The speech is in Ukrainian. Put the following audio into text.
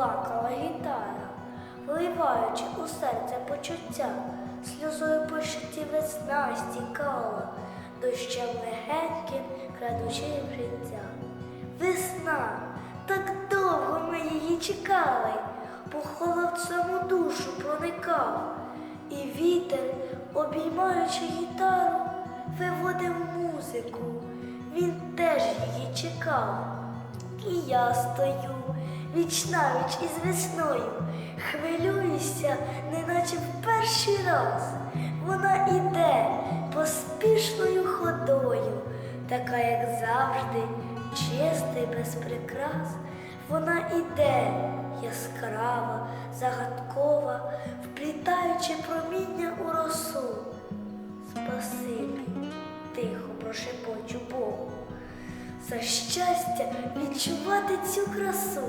плакала гітара, вливаючи у серце почуття, сльозою по щиті весна стікала, дощем легеньким крадучи життя. Весна, так довго ми її чекали, по холодцему душу проникав, і вітер, обіймаючи гітару, виводив музику, він теж її чекав. І я стою вічнавіч із весною, хвилююся, неначе в перший раз. Вона іде поспішною ходою, така, як завжди, чиста й без прикрас. Вона іде яскрава, загадкова, вплітаючи проміння у за щастя відчувати цю красу.